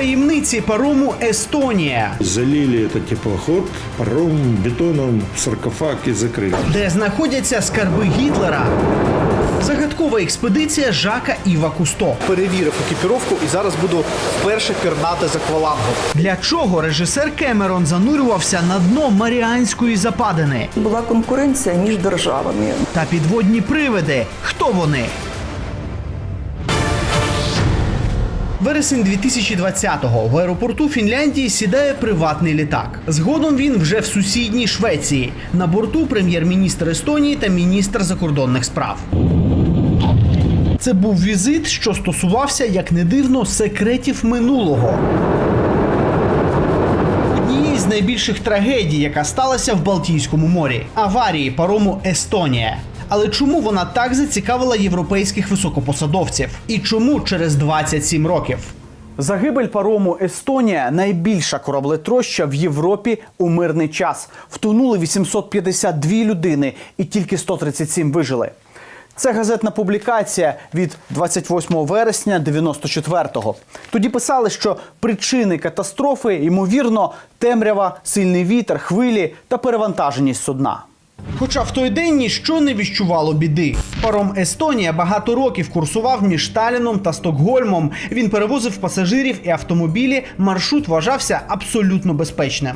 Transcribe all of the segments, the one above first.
Таємниці парому Естонія, Залили этот теплоход паром, бетоном, саркофаг и закрыли. де знаходяться скарби Гітлера. Загадкова експедиція Жака Іва Кусто. перевірив екіпіровку і зараз буду вперше пірнати з аквалангом. Для чого режисер Кемерон занурювався на дно Маріанської западини? Була конкуренція між державами. Та підводні привиди. Хто вони? Вересень 2020-го в аеропорту Фінляндії сідає приватний літак. Згодом він вже в сусідній Швеції. На борту прем'єр-міністр Естонії та міністр закордонних справ. Це був візит, що стосувався, як не дивно, секретів минулого. Однієї з найбільших трагедій, яка сталася в Балтійському морі аварії парому Естонія. Але чому вона так зацікавила європейських високопосадовців? І чому через 27 років? Загибель парому Естонія найбільша кораблетроща в Європі у мирний час. Втонули 852 людини, і тільки 137 вижили. Це газетна публікація від 28 вересня 94-го. Тоді писали, що причини катастрофи ймовірно темрява, сильний вітер, хвилі та перевантаженість судна. Хоча в той день ніщо не віщувало біди. Паром Естонія багато років курсував між Таліном та Стокгольмом. Він перевозив пасажирів і автомобілі. Маршрут вважався абсолютно безпечним.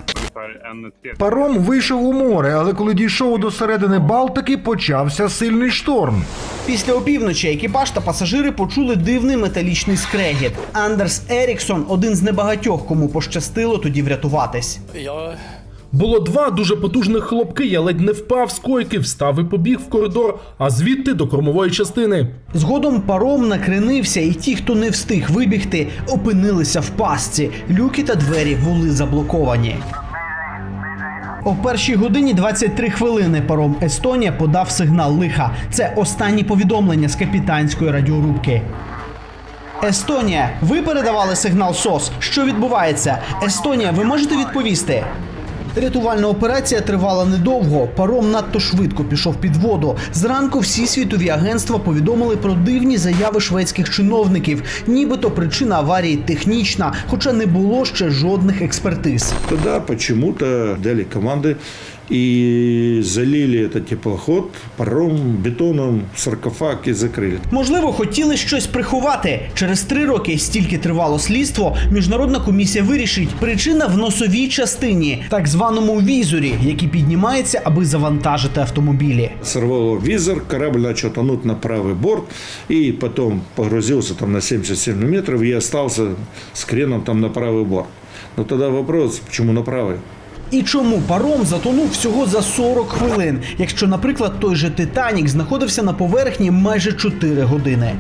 Паром вийшов у море, але коли дійшов до середини Балтики, почався сильний шторм. Після опівночі екіпаж та пасажири почули дивний металічний скрегіт. Андерс Еріксон один з небагатьох, кому пощастило тоді врятуватись. Було два дуже потужних хлопки. Я ледь не впав з койки, встав і побіг в коридор, а звідти до кормової частини. Згодом паром накренився, і ті, хто не встиг вибігти, опинилися в пастці. Люки та двері були заблоковані. О першій годині 23 хвилини паром Естонія подав сигнал лиха. Це останні повідомлення з капітанської радіорубки. Естонія, ви передавали сигнал СОС. Що відбувається? Естонія, ви можете відповісти? Рятувальна операція тривала недовго. Паром надто швидко пішов під воду. Зранку всі світові агентства повідомили про дивні заяви шведських чиновників, нібито причина аварії технічна, хоча не було ще жодних експертиз. Тоді почему-то далі команды и залили этот теплоход паром, бетоном, саркофаг и закрыли. Можливо, хотіли щось приховати. Через три роки, стільки тривало слідство, міжнародна комісія вирішить причина в носовій частині, так званому візорі, який піднімається, аби завантажити автомобілі. Сорвало визор, корабль начал тонуть на правый борт и потом погрузился там на 77 метров и остался с креном там на правый борт. Но тогда вопрос, почему на правый? І чому паром затонув всього за 40 хвилин, якщо, наприклад, той же Титанік знаходився на поверхні майже 4 години.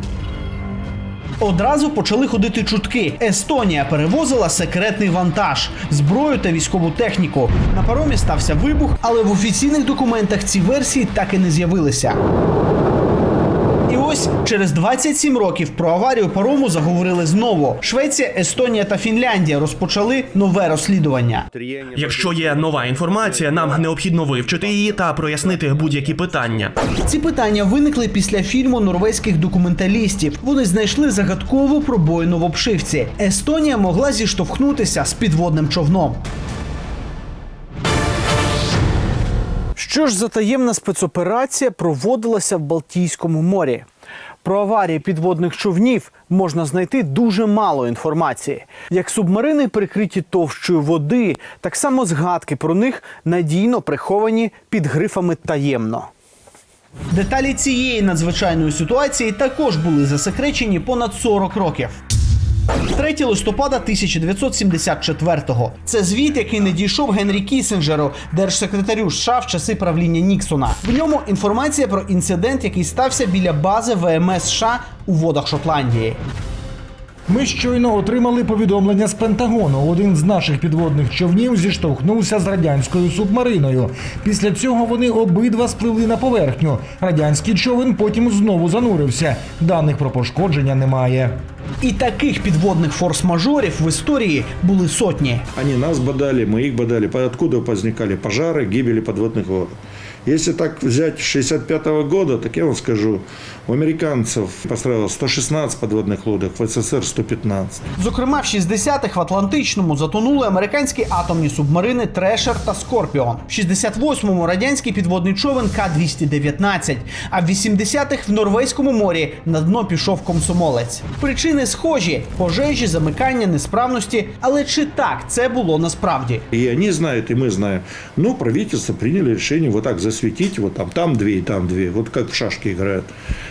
Одразу почали ходити чутки. Естонія перевозила секретний вантаж, зброю та військову техніку. На паромі стався вибух, але в офіційних документах ці версії так і не з'явилися. І ось через 27 років про аварію парому заговорили знову. Швеція, Естонія та Фінляндія розпочали нове розслідування. Якщо є нова інформація, нам необхідно вивчити її та прояснити будь-які питання. Ці питання виникли після фільму норвезьких документалістів. Вони знайшли загадкову пробоїну в обшивці. Естонія могла зіштовхнутися з підводним човном. Що ж за таємна спецоперація проводилася в Балтійському морі? Про аварії підводних човнів можна знайти дуже мало інформації. Як субмарини прикриті товщою води, так само згадки про них надійно приховані під грифами таємно. Деталі цієї надзвичайної ситуації також були засекречені понад 40 років. 3 листопада 1974-го. Це звіт, який не дійшов Генрі Кісінджеру, держсекретарю США в часи правління Ніксона. В ньому інформація про інцидент, який стався біля бази ВМС США у водах Шотландії. Ми щойно отримали повідомлення з Пентагону. Один з наших підводних човнів зіштовхнувся з радянською субмариною. Після цього вони обидва спливли на поверхню. Радянський човен потім знову занурився. Даних про пошкодження немає. І таких підводних форс-мажорів в історії були сотні. Они нас бодали, мы их бодали. Откуда возникали пожары, гибели подводных лодок? Если так взять 65 года, так я вам скажу, у американцев построилось 116 подводных лодок, в СССР 115. Зокрема, в 60-х в Атлантичному затонули американські атомні субмарини Трешер та Скорпіон. В 68-му радянський підводний човен К-219, а в 80-х в Норвезькому морі на дно пішов комсомолець. Причини схожі: пожежі, замикання, несправності. Але чи так це було насправді? И они знают, и мы знаем. Но правительство приняли решение вот так засветить, вот там, там две и там две, вот как в шашки играют.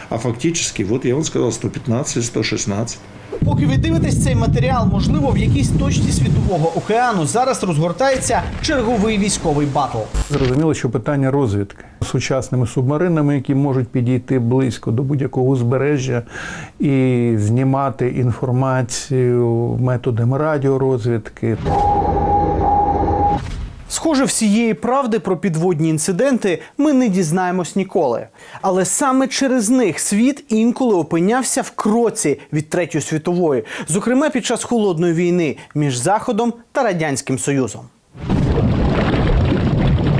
А фактически, вот я вам сказал, 115 и 116. Поки ви дивитесь цей матеріал, можливо, в якійсь точці світового океану зараз розгортається черговий військовий батл. Зрозуміло, що питання розвідки сучасними субмаринами, які можуть підійти близько до будь-якого узбережжя і знімати інформацію методами радіорозвідки. Схоже, всієї правди про підводні інциденти ми не дізнаємось ніколи. Але саме через них світ інколи опинявся в кроці від Третьої світової, зокрема під час холодної війни між Заходом та Радянським Союзом.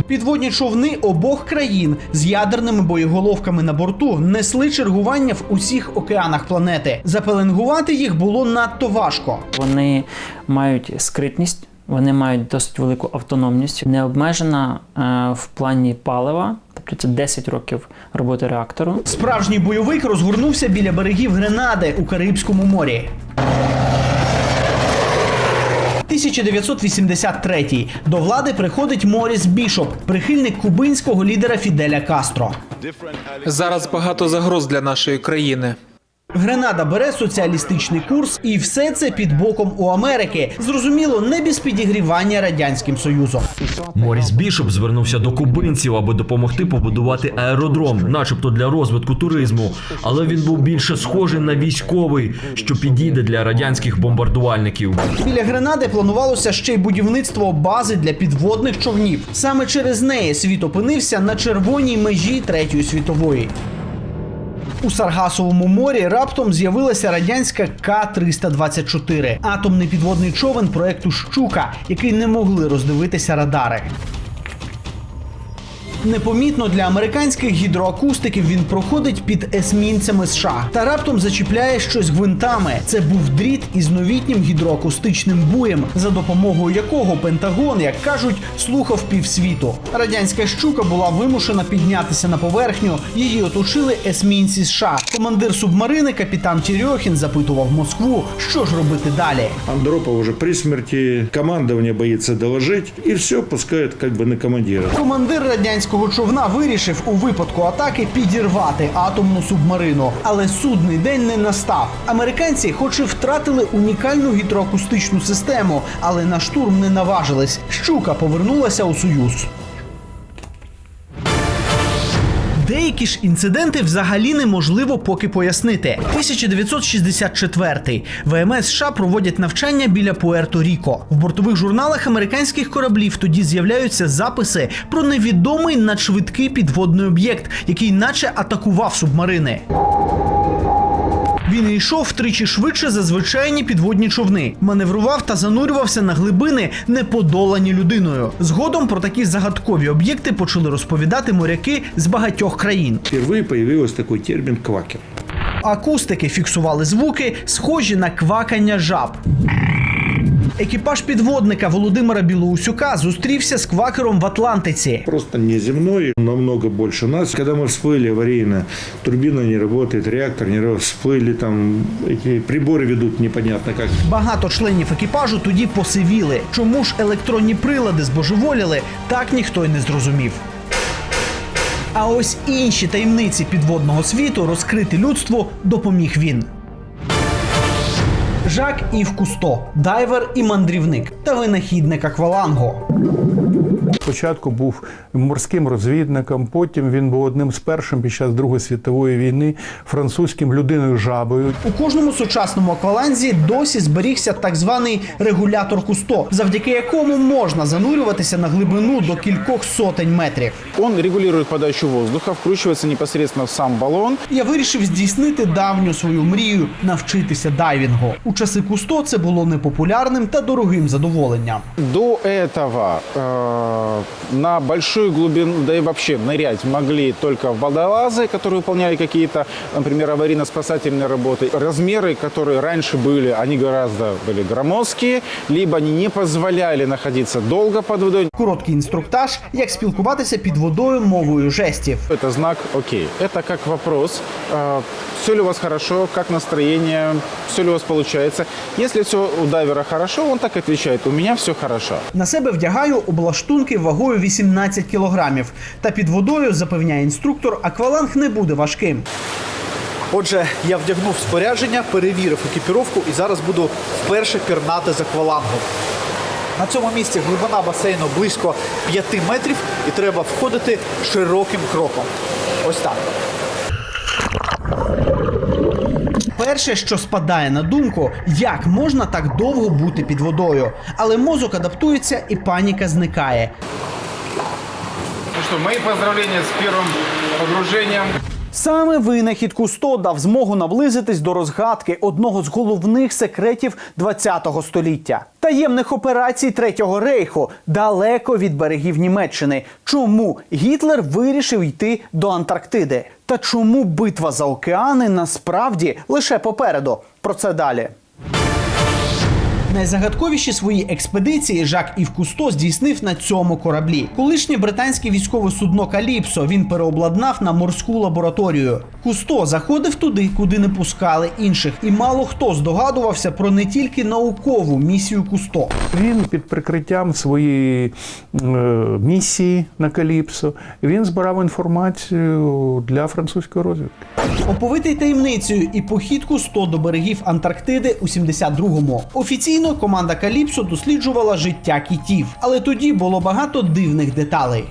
Підводні човни обох країн з ядерними боєголовками на борту несли чергування в усіх океанах планети. Запеленгувати їх було надто важко. Вони мають скритність, вони мають досить велику автономність, не обмежена е, в плані палива, тобто це 10 років роботи реактору. Справжній бойовик розгорнувся біля берегів Гренади у Карибському морі. 1983 до влади приходить Моріс Бішоп, прихильник кубинського лідера Фіделя Кастро. Зараз багато загроз для нашої країни. Гренада бере соціалістичний курс, і все це під боком у Америки. Зрозуміло, не без підігрівання радянським союзом. Моріс Бішоп звернувся до кубинців, аби допомогти побудувати аеродром, начебто для розвитку туризму. Але він був більше схожий на військовий, що підійде для радянських бомбардувальників. Біля Гренади планувалося ще й будівництво бази для підводних човнів. Саме через неї світ опинився на червоній межі Третьої світової. У Саргасовому морі раптом з'явилася радянська К-324 – атомний підводний човен проекту Щука, який не могли роздивитися радари. Непомітно для американських гідроакустиків він проходить під есмінцями США та раптом зачіпляє щось гвинтами. Це був дріт із новітнім гідроакустичним буєм, за допомогою якого Пентагон, як кажуть, слухав півсвіту. Радянська щука була вимушена піднятися на поверхню. Її оточили есмінці США. Командир субмарини, капітан Тірьохін, запитував Москву, що ж робити далі. Андропов уже при смерти, командование боится доложить, и все пускают как бы на командира. Командир радянського човна вирішив у випадку атаки підірвати атомну субмарину, але судний день не настав. Американці, хоч і втратили унікальну гідроакустичну систему, але на штурм не наважились. Щука повернулася у союз. Деякі ж інциденти взагалі неможливо поки пояснити. 1964 ВМС США проводять навчання біля Пуерто-Ріко. В бортових журналах американських кораблів тоді з'являються записи про невідомий надшвидкий підводний об'єкт, який наче атакував субмарини. Він йшов втричі швидше за звичайні підводні човни, маневрував та занурювався на глибини, не подолані людиною. Згодом про такі загадкові об'єкти почали розповідати моряки з багатьох країн. Вперше появился такий термін «квакер». Акустики фіксували звуки, схожі на квакання жаб. Екіпаж підводника Володимира Білоусюка зустрівся з квакером в Атлантиці. Просто неземной, намного больше нас. Когда мы всплыли аварийно, турбина не работает, реактор не работает, всплыли там, эти приборы ведут непонятно как. Багато членів екіпажу тоді посивіли. Чому ж електронні прилади збожеволіли, так ніхто й не зрозумів. А ось інші таємниці підводного світу розкрити людству допоміг він. Жак Ів Кусто, дайвер і мандрівник та винахідник аквалангу. Спочатку був морським розвідником, потім він був одним з першим під час Другої світової війни французьким людиною жабою. У кожному сучасному акваланзі досі зберігся так званий регулятор Кусто, завдяки якому можна занурюватися на глибину до кількох сотень метрів. Он регулирует подачу воздуха, вкручивается непосредственно в сам баллон. Я вирішив здійснити давню свою мрію навчитися дайвінгу. У часи Кусто це було непопулярним та дорогим задоволенням. До этого э, на большую глубину, да и вообще нырять могли только водолазы, которые выполняли какие-то, например, аварийно-спасательные работы. Размеры, которые раньше были, они гораздо были громоздкие, либо они не позволяли находиться долго под водой. Короткий інструктаж, як спілкуватися під водою мовою жестів. Это знак «Окей». Это как вопрос, все ли у вас хорошо, как настроение, все ли у вас получается. Если все у дайвера хорошо, он так отвечает, у меня все хорошо. На себе вдягаю облаштунки вагою 18 кілограмів. Та під водою запевняє інструктор, акваланг не буде важким. Отже, я вдягнув спорядження, перевірив екіпіровку і зараз буду вперше пірнати з аквалангом. На цьому місці глибина басейну близько 5 метрів і треба входити широким кроком. Ось так. Перше, що спадає на думку, як можна так довго бути під водою. Але мозок адаптується і паніка зникає. Ну що, мої поздравлення з першим погружением. Саме винахід Кусто дав змогу наблизитись до розгадки одного з головних секретів ХХ століття таємних операцій Третього рейху далеко від берегів Німеччини. Чому Гітлер вирішив йти до Антарктиди? Та чому битва за океани насправді лише попереду? Про це далі. Найзагадковіші свої експедиції Жак Ів Кусто здійснив на цьому кораблі. Колишнє британське військове судно Каліпсо він переобладнав на морську лабораторію. Кусто заходив туди, куди не пускали інших, і мало хто здогадувався про не тільки наукову місію Кусто. Він під прикриттям своєї е, місії на Каліпсо він збирав інформацію для французької розвідки. Оповитий таємницею і похід Кусто до берегів Антарктиди у 72-му. Офіційно команда Каліпсо досліджувала життя кітів, але тоді було багато дивних деталей.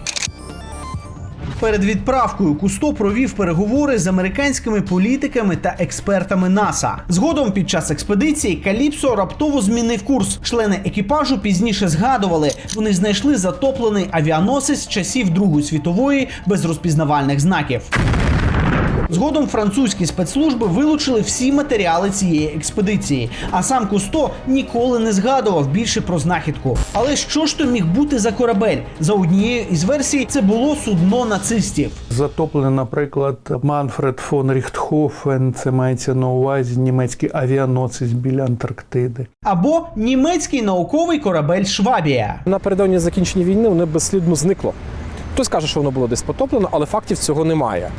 Перед відправкою Кусто провів переговори з американськими політиками та експертами НАСА. Згодом під час експедиції Каліпсо раптово змінив курс. Члени екіпажу пізніше згадували, вони знайшли затоплений авіаносець часів Другої світової без розпізнавальних знаків. Згодом французькі спецслужби вилучили всі матеріали цієї експедиції, а сам Кусто ніколи не згадував більше про знахідку. Але що ж то міг бути за корабель? За однією із версій, це було судно нацистів. Затоплений, наприклад, Манфред фон Ріхтхофен, це мається на увазі німецький авіаносець біля Антарктиди. Або німецький науковий корабель Швабія. Напередодні закінчення війни воно безслідно зникло. Хтось каже, що воно було десь потоплено, але фактів цього немає.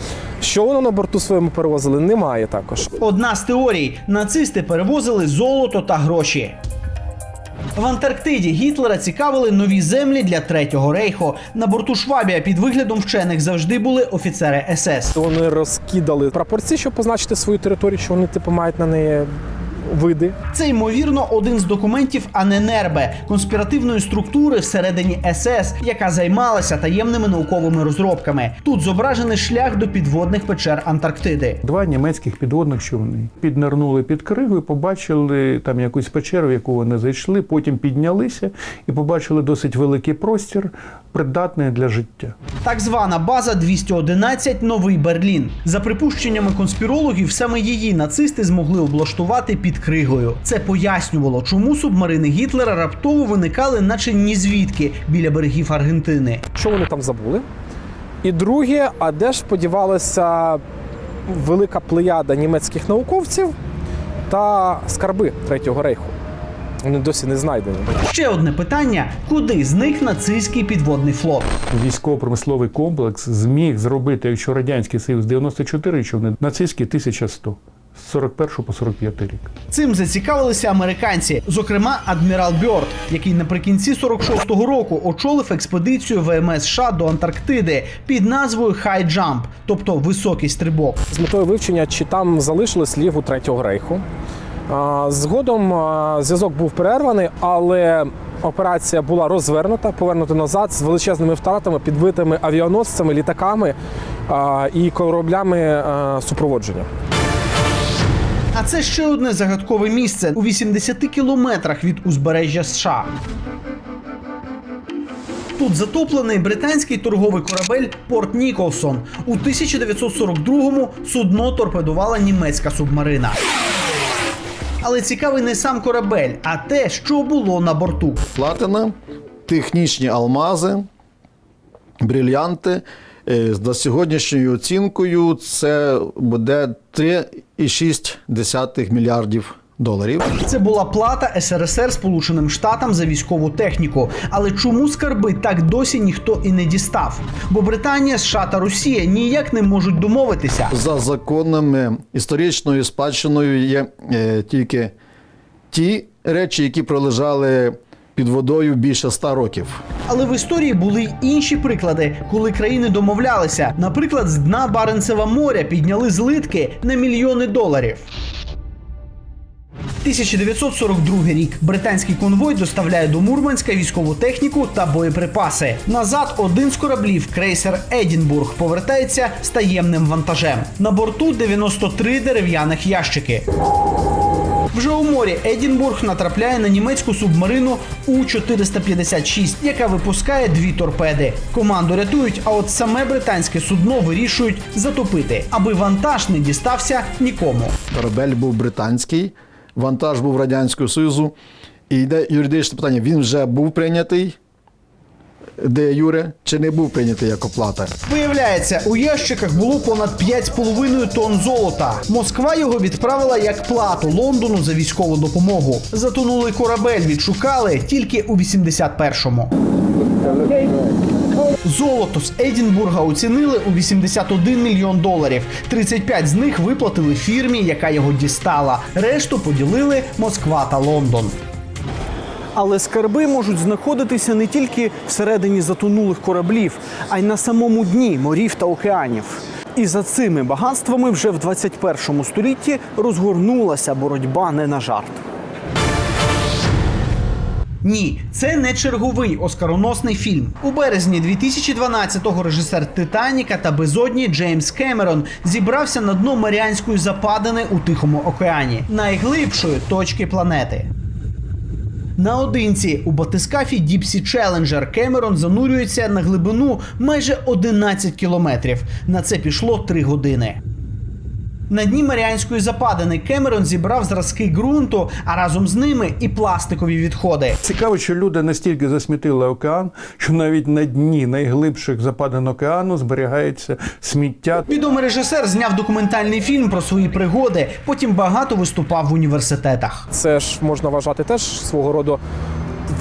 Що воно на борту своєму перевозили, немає також. Одна з теорій: нацисти перевозили золото та гроші. В Антарктиді Гітлера цікавили нові землі для третього рейху. На борту Швабія під виглядом вчених завжди були офіцери СС. Вони розкидали прапорці, щоб позначити свою територію, що вони типу мають на неї види. Це ймовірно один з документів Аненербе конспіративної структури всередині СС, яка займалася таємними науковими розробками. Тут зображений шлях до підводних печер Антарктиди. Два німецьких підводних човни піднирнули під кригу і побачили там якусь печеру, в яку вони зайшли. Потім піднялися і побачили досить великий простір, придатний для життя. Так звана база 211 Новий Берлін. За припущеннями конспірологів, саме її нацисти змогли облаштувати під кригою. Це пояснювало, чому субмарини Гітлера раптово виникали, наче ні звідки біля берегів Аргентини. Що вони там забули? І друге, а де ж сподівалася велика плеяда німецьких науковців та скарби Третього рейху? Вони досі не знайдені. Ще одне питання: куди зник нацистський підводний флот? Військово-промисловий комплекс зміг зробити, якщо Радянський Союз 94 човни, нацистський 1100. З 41 по 45 рік. Цим зацікавилися американці, зокрема адмірал Бьорд, який наприкінці 46-го року очолив експедицію ВМС США до Антарктиди під назвою High Jump, тобто високий стрибок. З метою вивчення, чи там залишили слів у Третього рейху. Згодом зв'язок був перерваний, але операція була розвернута, повернута назад з величезними втратами, підбитими авіаносцями, літаками і кораблями супроводження. А це ще одне загадкове місце у 80 кілометрах від узбережжя США. Тут затоплений британський торговий корабель Порт Ніколсон. У 1942-му судно торпедувала німецька субмарина. Але цікавий не сам корабель, а те, що було на борту. Платина, технічні алмази, брильянти. Е, За сьогоднішньою оцінкою це буде 3,6 мільярдів доларів. Це була плата СРСР Сполученим Штатам за військову техніку. Але чому скарби так досі ніхто і не дістав? Бо Британія, США та Росія ніяк не можуть домовитися. За законами історичною спадщиною є е, тільки ті речі, які пролежали під водою більше ста років. Але в історії були й інші приклади, коли країни домовлялися. Наприклад, з дна Баренцева моря підняли злитки на мільйони доларів. 1942 рік британський конвой доставляє до Мурманська військову техніку та боєприпаси. Назад один з кораблів, крейсер Едінбург, повертається з таємним вантажем. На борту 93 дерев'яних ящики. Вже у морі Едінбург натрапляє на німецьку субмарину У-456, яка випускає дві торпеди. Команду рятують, а от саме британське судно вирішують затопити, аби вантаж не дістався нікому. Корабель був британський, вантаж був Радянського Союзу. І йде юридичне питання: він вже був прийнятий де Юре, чи не був прийнятий як оплата? Виявляється, у ящиках було понад 5,5 тонн золота. Москва його відправила як плату Лондону за військову допомогу. Затонулий корабель відшукали тільки у 81-му. Золото з Едінбурга оцінили у 81 мільйон доларів. 35 з них виплатили фірмі, яка його дістала. Решту поділили Москва та Лондон. Але скарби можуть знаходитися не тільки всередині затонулих кораблів, а й на самому дні морів та океанів. І за цими багатствами вже в 21 столітті розгорнулася боротьба не на жарт. Ні, це не черговий оскароносний фільм. У березні 2012-го режисер Титаніка та безодні Джеймс Кемерон зібрався на дно Маріанської западини у Тихому океані, найглибшої точки планети. Наодинці у батискафі Діпсі Челенджер Кемерон занурюється на глибину майже 11 кілометрів. На це пішло 3 години. На дні Маріанської западини Кемерон зібрав зразки ґрунту, а разом з ними і пластикові відходи. Цікаво, що люди настільки засмітили океан, що навіть на дні найглибших западин океану зберігається сміття. Відомий режисер зняв документальний фільм про свої пригоди. Потім багато виступав в університетах. Це ж можна вважати теж свого роду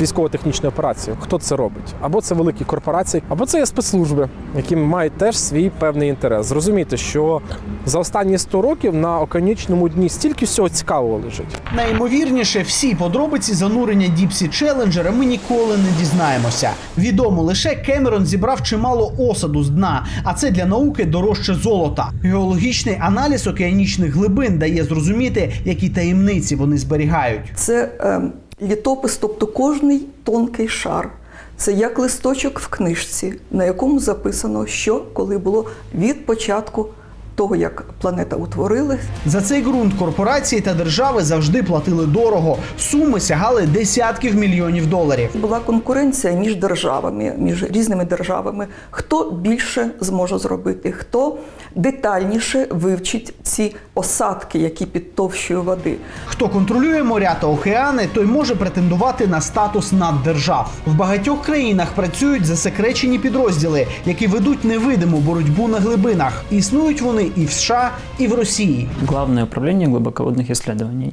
військово-технічною операцією. Хто це робить? Або це великі корпорації, або це є спецслужби, які мають теж свій певний інтерес. Зрозумійте, що за останні 100 років на океанічному дні стільки всього цікавого лежить. Найімовірніше, всі подробиці занурення Діпсі Челенджера ми ніколи не дізнаємося. Відомо лише Кемерон зібрав чимало осаду з дна, а це для науки дорожче золота. Геологічний аналіз океанічних глибин дає зрозуміти, які таємниці вони зберігають. Це е, літопис, тобто кожний тонкий шар. Це як листочок в книжці, на якому записано, що коли було від початку того, як планета утворилась, За цей ґрунт корпорації та держави завжди платили дорого. Суми сягали десятків мільйонів доларів. була конкуренція між державами, між різними державами. Хто більше зможе зробити, хто детальніше вивчить ці осадки, які під товщою води. Хто контролює моря та океани, той може претендувати на статус наддержав. В багатьох країнах працюють засекречені підрозділи, які ведуть невидиму боротьбу на глибинах. Існують вони і в США, і в Росії. Главное управління глибоководних ісследувань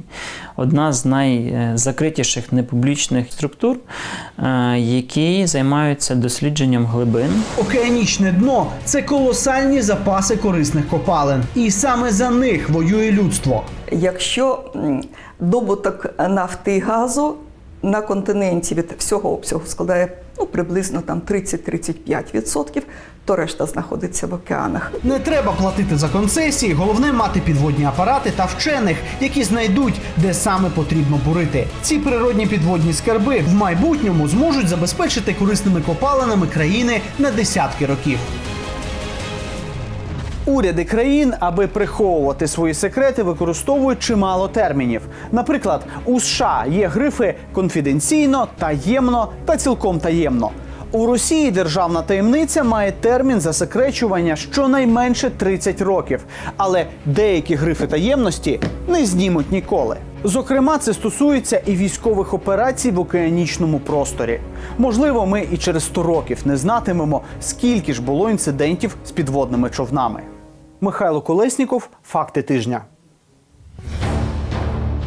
одна з найзакритіших непублічних структур, е, які займаються дослідженням глибин. Океанічне дно це колосальні запаси корисних копалин, і саме за них воює людство. Якщо добуток нафти і газу на континенті від всього обсягу складає ну, приблизно там 30-35%, то решта знаходиться в океанах. Не треба платити за концесії, головне мати підводні апарати та вчених, які знайдуть, де саме потрібно бурити. Ці природні підводні скарби в майбутньому зможуть забезпечити корисними копалинами країни на десятки років. Уряди країн, аби приховувати свої секрети, використовують чимало термінів. Наприклад, у США є грифи конфіденційно, таємно та цілком таємно. У Росії державна таємниця має термін засекречування щонайменше 30 років, але деякі грифи таємності не знімуть ніколи. Зокрема, це стосується і військових операцій в океанічному просторі. Можливо, ми і через 100 років не знатимемо, скільки ж було інцидентів з підводними човнами. Михайло Колесніков, факти тижня.